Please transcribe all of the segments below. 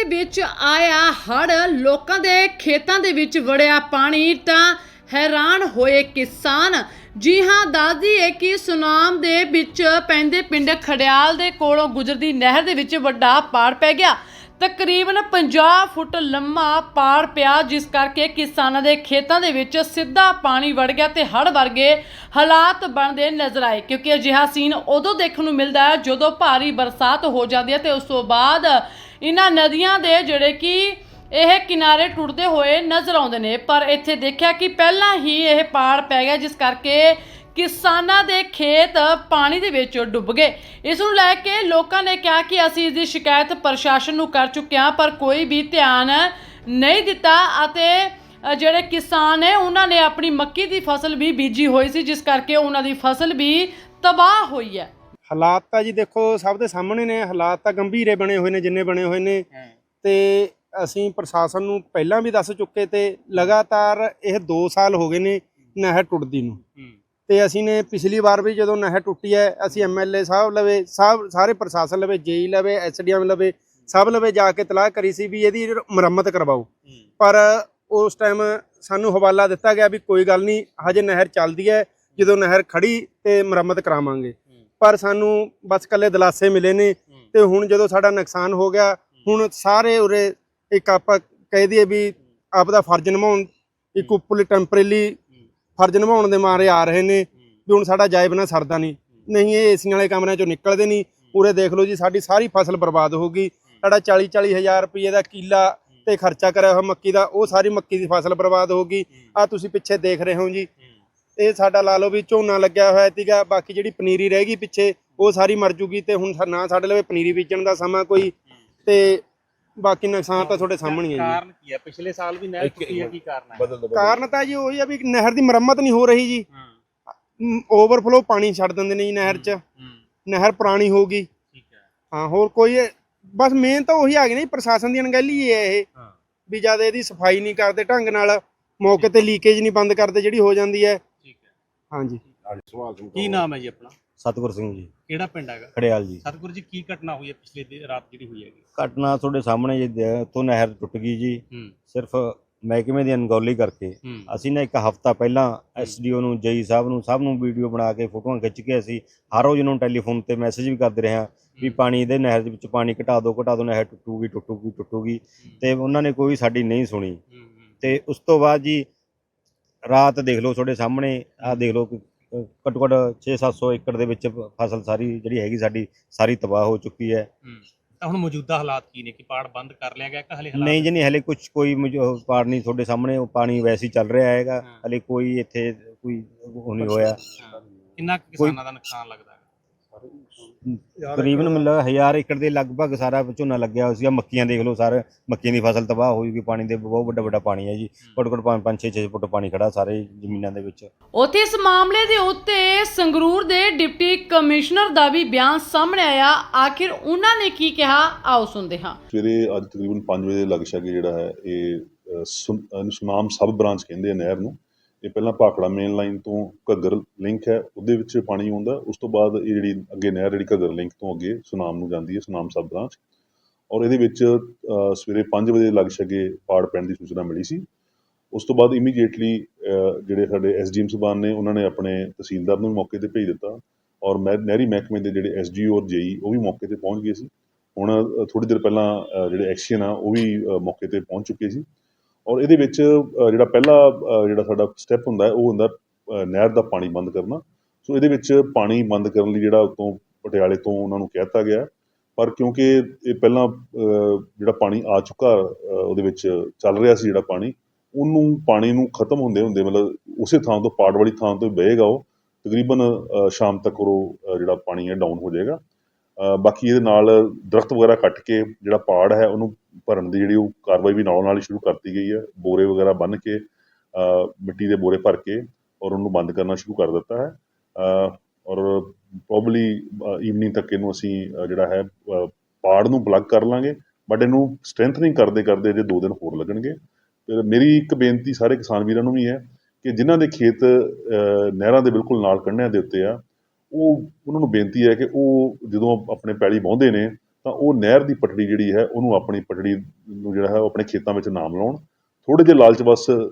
ਦੇ ਵਿੱਚ ਆਇਆ ਹੜ ਲੋਕਾਂ ਦੇ ਖੇਤਾਂ ਦੇ ਵਿੱਚ ਵੜਿਆ ਪਾਣੀ ਤਾਂ ਹੈਰਾਨ ਹੋਏ ਕਿਸਾਨ। ਜੀ ਹਾਂ ਦੱਸਦੀ ਹੈ ਕਿ ਸੁਨਾਮ ਦੇ ਵਿੱਚ ਪੈਂਦੇ ਪਿੰਡ ਖੜਿਆਲ ਦੇ ਕੋਲੋਂ ਗੁਜਰਦੀ ਨਹਿਰ ਦੇ ਵਿੱਚ ਵੱਡਾ ਪਾੜ ਪੈ ਗਿਆ। ਤਕਰੀਬਨ 50 ਫੁੱਟ ਲੰਮਾ ਪਾੜ ਪਿਆ, ਜਿਸ ਕਰਕੇ ਕਿਸਾਨਾਂ ਦੇ ਖੇਤਾਂ ਦੇ ਵਿੱਚ ਸਿੱਧਾ ਪਾਣੀ ਵੜ ਗਿਆ ਤੇ ਹੜ ਵਰਗੇ ਹਾਲਾਤ ਬਣਦੇ ਨਜ਼ਰ ਆਏ। ਕਿਉਂਕਿ ਅਜਿਹਾ ਸੀਨ ਉਦੋਂ ਦੇਖਣ ਨੂੰ ਮਿਲਦਾ ਹੈ ਜਦੋਂ ਭਾਰੀ ਬਰਸਾਤ ਹੋ ਜਾਂਦੀ ਹੈ ਤੇ ਉਸ ਤੋਂ ਬਾਅਦ ਇਹਨਾਂ ਨਦੀਆਂ ਦੇ ਜਿਹੜੇ ਕਿ ਇਹ ਕਿਨਾਰੇ ਟੁੱਟਦੇ ਹੋਏ ਨਜ਼ਰ ਆਉਂਦੇ ਨੇ। ਪਰ ਇੱਥੇ ਦੇਖਿਆ ਕਿ ਪਹਿਲਾਂ ਹੀ ਇਹ ਪਾੜ ਪੈ ਗਿਆ, ਜਿਸ ਕਰਕੇ ਕਿਸਾਨਾਂ ਦੇ ਖੇਤ ਪਾਣੀ ਦੇ ਵਿੱਚ ਡੁੱਬ ਗਏ। ਇਸ ਨੂੰ ਲੈ ਕੇ ਲੋਕਾਂ ਨੇ ਕਿਹਾ ਕਿ ਅਸੀਂ ਇਸ ਦੀ ਸ਼ਿਕਾਇਤ ਪ੍ਰਸ਼ਾਸਨ ਨੂੰ ਕਰ ਚੁੱਕੇ ਹਾਂ, ਪਰ ਕੋਈ ਵੀ ਧਿਆਨ ਨਹੀਂ ਦਿੱਤਾ ਅਤੇ ਜਿਹੜੇ ਕਿਸਾਨ ਨੇ, ਉਹਨਾਂ ਨੇ ਆਪਣੀ ਮੱਕੀ ਦੀ ਫਸਲ ਵੀ ਬੀਜੀ ਹੋਈ ਸੀ, ਜਿਸ ਕਰਕੇ ਉਹਨਾਂ ਦੀ ਫਸਲ ਵੀ ਤਬਾਹ ਹੋਈ ਹੈ। ਹਾਲਾਤ ਤਾਂ ਜੀ ਦੇਖੋ ਸਭ ਦੇ ਸਾਹਮਣੇ ਨੇ ਹਾਲਾਤ ਤਾਂ ਗੰਭੀਰੇ ਬਣੇ ਹੋਏ ਨੇ ਜਿੰਨੇ ਬਣੇ ਹੋਏ ਨੇ। ਤੇ ਅਸੀਂ ਪ੍ਰਸ਼ਾਸਨ ਨੂੰ ਪਹਿਲਾਂ ਵੀ ਦੱਸ ਚੁੱਕੇ ਤੇ ਲਗਾਤਾਰ ਇਹ 2 ਸਾਲ ਹੋ ਗਏ ਨੇ ਨਹਿਰ ਟੁੱਟਦੀ ਨੂੰ। ਤੇ ਅਸੀਂ ਨੇ ਪਿਛਲੀ ਵਾਰ ਵੀ ਜਦੋਂ ਨਹਿਰ ਟੁੱਟੀ ਹੈ ਅਸੀਂ ਐਮਐਲਏ ਸਾਹਿਬ ਲਵੇ ਸਭ ਸਾਰੇ ਪ੍ਰਸ਼ਾਸਨ ਲਵੇ ਜੇਈ ਲਵੇ ਐਸਡੀਐਮ ਲਵੇ ਸਭ ਲਵੇ ਜਾ ਕੇ ਤਲਾਹ ਕਰੀ ਸੀ ਵੀ ਇਹਦੀ ਮੁਰੰਮਤ ਕਰਵਾਓ। ਪਰ ਉਸ ਟਾਈਮ ਸਾਨੂੰ ਹਵਾਲਾ ਦਿੱਤਾ ਗਿਆ ਵੀ ਕੋਈ ਗੱਲ ਨਹੀਂ ਹਜੇ ਨਹਿਰ ਚੱਲਦੀ ਹੈ ਜਦੋਂ ਨਹਿਰ ਖੜੀ ਤੇ ਮੁਰੰਮਤ ਕਰਾਵਾਂਗੇ। ਪਰ ਸਾਨੂੰ ਬਸ ਕੱਲੇ ਦਲਾਸੇ ਮਿਲੇ ਨੇ ਤੇ ਹੁਣ ਜਦੋਂ ਸਾਡਾ ਨੁਕਸਾਨ ਹੋ ਗਿਆ ਹੁਣ ਸਾਰੇ ਉਰੇ ਇੱਕ ਆਪਾਂ ਕਹਿ ਦਈਏ ਵੀ ਆਪਦਾ ਫਰਜ਼ ਨਿਭਾਉਣ ਇੱਕ ਉੱਪਰਲੀ ਟੈਂਪਰੇਰੀ ਫਰਜ਼ ਨਿਭਾਉਣ ਦੇ ਮਾਰੇ ਆ ਰਹੇ ਨੇ ਵੀ ਹੁਣ ਸਾਡਾ ਜਾਇਬ ਨਾ ਸਰਦਾ ਨਹੀਂ। ਨਹੀਂ ਇਹ ਏਸੀਆਂ ਵਾਲੇ ਕਮਰਿਆਂ ਚੋਂ ਨਿਕਲਦੇ ਨਹੀਂ। ਉਰੇ ਦੇਖ ਲਓ ਜੀ ਸਾਡੀ ਸਾਰੀ ਫਸਲ ਬਰਬਾਦ ਹੋ ਗਈ। ਸਾਡਾ 40 40 ਹਜ਼ਾਰ ਰੁਪਏ ਦਾ ਕਿੱਲਾ ਤੇ ਖਰਚਾ ਕਰਿਆ ਹੋਇਆ ਮੱਕੀ ਦਾ ਉਹ ਸਾਰੀ ਮੱਕੀ ਦੀ ਫਸਲ ਬਰਬਾਦ ਹੋ ਗਈ। ਆ ਤੁਸੀਂ ਪਿੱਛੇ ਦੇਖ ਰਹੇ ਹੋ ਜੀ ਇਹ ਸਾਡਾ ਲਾ ਲਓ ਵੀ ਝੋਨਾ ਲੱਗਿਆ ਹੋਇਆ ਸੀਗਾ ਬਾਕੀ ਜਿਹੜੀ ਪਨੀਰੀ ਰਹਿ ਗਈ ਪਿੱਛੇ ਉਹ ਸਾਰੀ ਮਰ ਜੂਗੀ ਤੇ ਹੁਣ ਨਾ ਸਾਡੇ ਲਵੇ ਪਨੀਰੀ ਬੀਜਣ ਦਾ ਸਮਾਂ ਕੋਈ ਤੇ ਬਾਕੀ ਨੁਕਸਾਨ ਤਾਂ ਤੁਹਾਡੇ ਸਾਹਮਣੇ ਹੀ ਹੈ ਜੀ। ਕਾਰਨ ਕੀ ਹੈ? ਪਿਛਲੇ ਸਾਲ ਵੀ ਨਹਿਰ ਟੁੱਟੀ ਹੈ ਕੀ ਕਾਰਨ ਹੈ? ਕਾਰਨ ਤਾਂ ਜੀ ਉਹੀ ਆ ਵੀ ਨਹਿਰ ਦੀ ਮੁਰੰਮਤ ਨਹੀਂ ਹੋ ਰਹੀ ਜੀ। ਓਵਰਫਲੋ ਪਾਣੀ ਛੱਡ ਦਿੰਦੇ ਨੇ ਜੀ ਨਹਿਰ 'ਚ। ਨਹਿਰ ਪੁਰਾਣੀ ਹੋ ਗਈ। ਠੀਕ ਹੈ। ਹਾਂ ਹੋਰ ਕੋਈ ਇਹ- ਬਸ ਮੇਨ ਤਾਂ ਉਹੀ ਆ ਗਈ ਨਾ ਜੀ ਪ੍ਰਸ਼ਾਸਨ ਦੀ ਅਣਗਹਿਲੀ ਹੀ ਹੈ ਇਹ। ਹਾਂ। ਵੀ ਜਦ ਇਹਦੀ ਸਫ਼ਾਈ ਨਹੀਂ ਕਰਦੇ ਢੰਗ ਨਾਲ ਮੌਕੇ ਤੇ ਲੀਕੇਜ ਨਹੀਂ ਬੰਦ ਕਰਦੇ ਜਿਹੜੀ ਹੋ ਜਾਂਦੀ ਹੈ ਹਾਂਜੀ। ਕੀ ਨਾਮ ਹੈ ਜੀ ਆਪਣਾ? ਸਤਿਗੁਰ ਸਿੰਘ ਜੀ। ਕਿਹੜਾ ਪਿੰਡ ਹੈਗਾ? ਖੜਿਆਲ ਜੀ। ਸਤਿਗੁਰੂ ਜੀ ਕੀ ਘਟਨਾ ਹੋਈ ਹੈ ਪਿਛਲੇ ਦਿਨ ਰਾਤ ਜਿਹੜੀ ਹੋਈ ਹੈਗੀ? ਘਟਨਾ ਤੁਹਾਡੇ ਸਾਹਮਣੇ ਜੀ ਦ- ਤੋਂ ਨਹਿਰ ਟੁੱਟ ਗਈ ਜੀ। ਹੂੰ। ਸਿਰਫ ਮਹਿਕਮੇ ਦੀ ਅਣਗੌਲੀ ਕਰਕੇ। ਹੂੰ। ਅਸੀਂ ਨੇ ਇੱਕ ਹਫਤਾ ਪਹਿਲਾਂ ਐਸਡੀਓ ਨੂੰ ਜਈ ਸਾਹਿਬ ਨੂੰ ਸਭ ਨੂੰ ਵੀਡੀਓ ਬਣਾ ਕੇ ਫੋਟੋਆਂ ਖਿੱਚ ਕੇ ਅਸੀਂ ਹਰ ਰੋਜ਼ ਉਹਨਾਂ ਨੂੰ ਟੈਲੀਫੋਨ ਤੇ ਮੈਸੇਜ ਵੀ ਕਰਦੇ ਰਹੇ ਹਾਂ ਵੀ ਪਾਣੀ ਦੇ ਨਹਿਰ ਦੇ ਵਿੱਚ ਪਾਣੀ ਘਟਾ ਦਿਓ ਘਟਾ ਦਿਓ ਨਹਿਰ ਟੁੱਟੂਗੀ ਟੁੱਟੂਗੀ ਟੁੱਟੂਗੀ। ਤੇ ਉਹਨਾਂ ਨੇ ਕੋਈ ਸਾਡੀ ਨਹੀਂ ਸੁਣੀ। ਹੂੰ, ਹੂੰ, ਤੇ ਉਸ ਤੋਂ ਬਾਅਦ ਜੀ ਰਾਤ ਦੇਖ ਲਓ ਤੁਹਾਡੇ ਸਾਹਮਣੇ ਆਹ ਦੇਖ ਲਓ ਘੱਟੋ ਘੱਟ 6-700 ਏਕੜ ਦੇ ਵਿੱਚ ਫਸਲ ਸਾਰੀ ਜਿਹੜੀ ਹੈਗੀ ਸਾਡੀ ਸਾਰੀ ਤਬਾਹ ਹੋ ਚੁੱਕੀ ਹੈ। ਤਾਂ ਹੁਣ ਮੌਜੂਦਾ ਹਾਲਾਤ ਕੀ ਨੇ ਕਿ ਪਾੜ ਬੰਦ ਕਰ ਲਿਆ ਗਿਆ ਕਿ ਹਲੇ ਹਾਲਾਤ ਨਹੀਂ ਜੀ ਨਹੀਂ ਹਲੇ ਕੁਝ ਕੋਈ ਮੌਜ- ਪਾੜ ਨਹੀਂ ਤੁਹਾਡੇ ਸਾਹਮਣੇ ਉਹ ਪਾਣੀ ਵੈਸੇ ਹੀ ਚੱਲ ਰਿਹਾ ਹੈਗਾ ਹਾਂ। ਹਲੇ ਕੋਈ ਇੱਥੇ ਕੋਈ ਉਹ ਨਹੀਂ ਹੋਇਆ। ਕਿੰਨਾ ਕੁ ਕਿਸਾਨਾਂ ਦਾ ਨੁਕਸਾਨ ਲੱਗਦਾ ਹੈ ਤਕਰੀਬਨ ਮੈਨੂੰ ਲੱਗਾ 1000 ਏਕੜ ਦੇ ਲਗਭਗ ਸਾਰਾ ਝੋਨਾ ਲੱਗਿਆ ਹੋਇਆ ਸੀਗਾ। ਮੱਕੀਆਂ ਦੇਖ ਲਓ ਸਰ ਮੱਕੀਆਂ ਦੀ ਫਸਲ ਤਬਾਹ ਹੋ ਜੂਗੀ ਪਾਣੀ ਦੇ ਬਹੁਤ ਵੱਡਾ ਵੱਡਾ ਪਾਣੀ ਹੈ ਜੀ। ਘੱਟੋ ਘੱਟ 5 6 ਫੁੱਟ ਪਾਣੀ ਖੜਾ ਸਾਰੇ ਜ਼ਮੀਨਾਂ ਦੇ ਵਿੱਚ। ਉੱਥੇ ਇਸ ਮਾਮਲੇ ਦੇ ਉੱਤੇ ਸੰਗਰੂਰ ਦੇ ਡਿਪਟੀ ਕਮਿਸ਼ਨਰ ਦਾ ਵੀ ਬਿਆਨ ਸਾਹਮਣੇ ਆਇਆ। ਆਖਿਰ ਉਹਨਾਂ ਨੇ ਕੀ ਕਿਹਾ? ਆਓ ਸੁਣਦੇ ਹਾਂ। ਸਵੇਰੇ ਅੱਜ ਤਕਰੀਬਨ 5 ਵਜੇ ਦੇ ਲਗ ਸ਼ਕ ਜਿਹੜਾ ਹੈ ਇਹ ਸੁਨਾਮ ਸਬ ਬ੍ਰਾਂਚ ਕਹਿੰਦੇ ਆ ਨਹਿਰ ਨੂੰ। ਇਹ ਪਹਿਲਾਂ ਭਾਖੜਾ ਮੇਨ ਲਾਈਨ ਤੋਂ ਘੱਗਰ ਲਿੰਕ ਹੈ, ਉਹਦੇ ਵਿੱਚ ਪਾਣੀ ਆਉਂਦਾ, ਉਸ ਤੋਂ ਬਾਅਦ ਇਹ ਜਿਹੜੀ ਅੱਗੇ ਨਹਿਰ ਜਿਹੜੀ ਘੱਗਰ ਲਿੰਕ ਤੋਂ ਅੱਗੇ ਸੁਨਾਮ ਨੂੰ ਜਾਂਦੀ ਹੈ, ਸੁਨਾਮ ਸਬ ਬ੍ਰਾਂਚ ਔਰ ਇਹਦੇ ਵਿੱਚ ਸਵੇਰੇ 5 ਵਜੇ ਲਗ ਸ਼ਕੇ ਪਾੜ ਪੈਣ ਦੀ ਸੂਚਨਾ ਮਿਲੀ ਸੀ। ਉਸ ਤੋਂ ਬਾਅਦ ਇਮੀਡੀਏਟਲੀ ਜਿਹੜੇ ਸਾਡੇ ਐਸਡੀਐਮ ਸਬਾਨ ਨੇ, ਉਹਨਾਂ ਨੇ ਆਪਣੇ ਤਹਿਸੀਲਦਾਰ ਨੂੰ ਮੌਕੇ ਤੇ ਭੇਜ ਦਿੱਤਾ ਔਰ ਮਹਿ- ਨਹਿਰੀ ਮਹਿਕਮੇ ਦੇ ਜਿਹੜੇ ਐਸਡੀਓ ਔਰ ਜੇਈ ਉਹ ਵੀ ਮੌਕੇ ਤੇ ਪਹੁੰਚ ਗਏ ਸੀ। ਹੁਣ ਥੋੜੀ ਦੇਰ ਪਹਿਲਾਂ ਜਿਹੜੇ ਐਕਸ਼ਨ ਆ, ਉਹ ਵੀ ਮੌਕੇ ਤੇ ਪਹੁੰਚ ਚੁੱਕੇ ਸੀ। ਔਰ ਇਹਦੇ ਵਿੱਚ ਜਿਹੜਾ ਪਹਿਲਾ ਜਿਹੜਾ ਸਾਡਾ ਸਟੈਪ ਹੁੰਦਾ ਹੈ, ਉਹ ਹੁੰਦਾ ਨਹਿਰ ਦਾ ਪਾਣੀ ਬੰਦ ਕਰਨਾ। ਸੋ ਇਹਦੇ ਵਿੱਚ ਪਾਣੀ ਬੰਦ ਕਰਨ ਲਈ ਜਿਹੜਾ ਉਤੋਂ ਪਟਿਆਲੇ ਤੋਂ ਉਹਨਾਂ ਨੂੰ ਕਹਿ ਦਿੱਤਾ ਗਿਆ। ਪਰ ਕਿਉਂਕਿ ਇਹ ਪਹਿਲਾਂ ਜਿਹੜਾ ਪਾਣੀ ਆ ਚੁੱਕਾ ਉਹਦੇ ਵਿੱਚ ਚੱਲ ਰਿਹਾ ਸੀ ਜਿਹੜਾ ਪਾਣੀ, ਉਹਨੂੰ ਪਾਣੀ ਨੂੰ ਖਤਮ ਹੁੰਦੇ ਹੁੰਦੇ ਮਤਲਬ ਉਸੇ ਥਾਂ ਤੋਂ ਪਾੜ ਵਾਲੀ ਥਾਂ ਤੋਂ ਹੀ ਵਹੇਗਾ ਉਹ। ਤਕਰੀਬਨ ਸ਼ਾਮ ਤੱਕ ਉਹ ਜਿਹੜਾ ਪਾਣੀ ਹੈ ਡਾਊਨ ਹੋ ਜਾਏਗਾ। ਬਾਕੀ ਇਹਦੇ ਨਾਲ ਦਰਖਤ ਵਗੈਰਾ ਕੱਟ ਕੇ ਜਿਹੜਾ ਪਾੜ ਹੈ, ਉਹਨੂੰ ਭਰਨ ਦੀ ਜਿਹੜੀ ਉਹ ਕਾਰਵਾਈ ਵੀ ਨਾਲੋਂ ਨਾਲ ਹੀ ਸ਼ੁਰੂ ਕਰਤੀ ਗਈ ਹੈ। ਬੋਰੇ ਵਗੈਰਾ ਬੰਨ੍ਹ ਕੇ ਮਿੱਟੀ ਦੇ ਬੋਰੇ ਭਰ ਕੇ ਔਰ ਉਹਨੂੰ ਬੰਦ ਕਰਨਾ ਸ਼ੁਰੂ ਕਰ ਦਿੱਤਾ ਹੈ। ਔਰ ਪ੍ਰੋਬਬਲੀ ਈਵਨਿੰਗ ਤੱਕ ਇਹਨੂੰ ਅਸੀਂ ਜਿਹੜਾ ਹੈ ਪਾੜ ਨੂੰ ਪਲੱਗ ਕਰ ਲਾਂਗੇ। ਬਟ ਇਹਨੂੰ ਸਟਰੈਂਥਨਿੰਗ ਕਰਦੇ ਕਰਦੇ ਜੇ ਦੋ ਦਿਨ ਹੋਰ ਲੱਗਣਗੇ। ਫਿਰ ਮੇਰੀ ਇੱਕ ਬੇਨਤੀ ਸਾਰੇ ਕਿਸਾਨ ਵੀਰਾਂ ਨੂੰ ਵੀ ਹੈ ਕਿ ਜਿਨ੍ਹਾਂ ਦੇ ਖੇਤ ਨਹਿਰਾਂ ਦੇ ਬਿਲਕੁਲ ਨਾਲ ਕੰਢਿਆਂ ਦੇ ਉੱਤੇ ਆ, ਉਹ, ਉਹਨਾਂ ਨੂੰ ਬੇਨਤੀ ਹੈ ਕਿ ਉਹ ਜਦੋਂ ਆਪਣੇ ਪੈਲੀ ਵਾਹੁੰਦੇ ਨੇ ਤਾਂ ਉਹ ਨਹਿਰ ਦੀ ਪਟੜੀ ਜਿਹੜੀ ਹੈ, ਉਹਨੂੰ ਆਪਣੀ ਪਟੜੀ ਨੂੰ ਜਿਹੜਾ ਹੈ, ਉਹ ਆਪਣੇ ਖੇਤਾਂ ਵਿੱਚ ਨਾਮ ਲਾਉਣ ਥੋੜੇ ਜਿਹੇ ਲਾਲਚ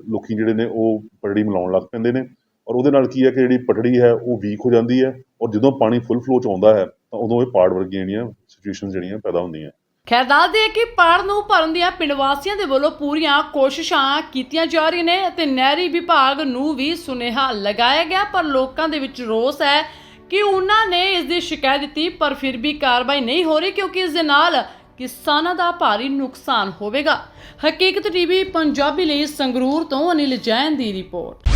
ਲੋਕੀ ਜਿਹੜੇ ਨੇ, ਉਹ ਪਟੜੀ ਮਿਲਾਉਣ ਲੱਗ ਪੈਂਦੇ ਨੇ। ਔਰ ਉਹਦੇ ਨਾਲ ਕੀ ਹੈ ਕਿ ਜਿਹੜੀ ਪਟੜੀ ਹੈ, ਉਹ ਵੀਕ ਹੋ ਜਾਂਦੀ ਹੈ ਔਰ ਜਦੋਂ ਪਾਣੀ ਫੁੱਲ ਫਲੋ ਚ ਆਉਂਦਾ ਹੈ, ਤਾਂ ਉਦੋਂ ਇਹ ਪਾੜ ਵਰਗੀਆਂ ਜਿਹੜੀਆਂ ਸਿਚੁਏਸ਼ਨਸ ਜਿਹੜੀਆਂ ਪੈਦਾ ਹੁੰਦੀਆਂ। ਖੈਰ ਦੱਸਦੇ ਕਿ ਪਾੜ ਨੂੰ ਭਰਨ ਦੀਆਂ ਪਿੰਡ ਵਾਸੀਆਂ ਦੇ ਵੱਲੋਂ ਪੂਰੀਆਂ ਕੋਸ਼ਿਸ਼ਾਂ ਕੀਤੀਆਂ ਜਾ ਰਹੀਆਂ ਨੇ ਅਤੇ ਨਹਿਰੀ ਵਿਭਾਗ ਨੂੰ ਵੀ ਸੁਨੇਹਾ ਲਗਾਇਆ ਗਿਆ, ਪਰ ਲੋਕਾਂ ਦੇ ਵਿੱਚ ਰੋਸ ਹੈ ਕਿ ਉਹਨਾਂ ਨੇ ਇਸ ਦੀ ਸ਼ਿਕਾਇਤ ਦਿੱਤੀ, ਪਰ ਫਿਰ ਵੀ ਕਾਰਵਾਈ ਨਹੀਂ ਹੋ ਰਹੀ ਕਿਉਂਕਿ ਇਸ ਦੇ ਨਾਲ ਕਿਸਾਨਾਂ ਦਾ ਭਾਰੀ ਨੁਕਸਾਨ ਹੋਵੇਗਾ। ਹਕੀਕਤ ਟੀਵੀ, ਪੰਜਾਬੀ ਲਈ ਸੰਗਰੂਰ ਤੋਂ ਅਨਿਲ ਜੈਨ ਦੀ ਰਿਪੋਰਟ।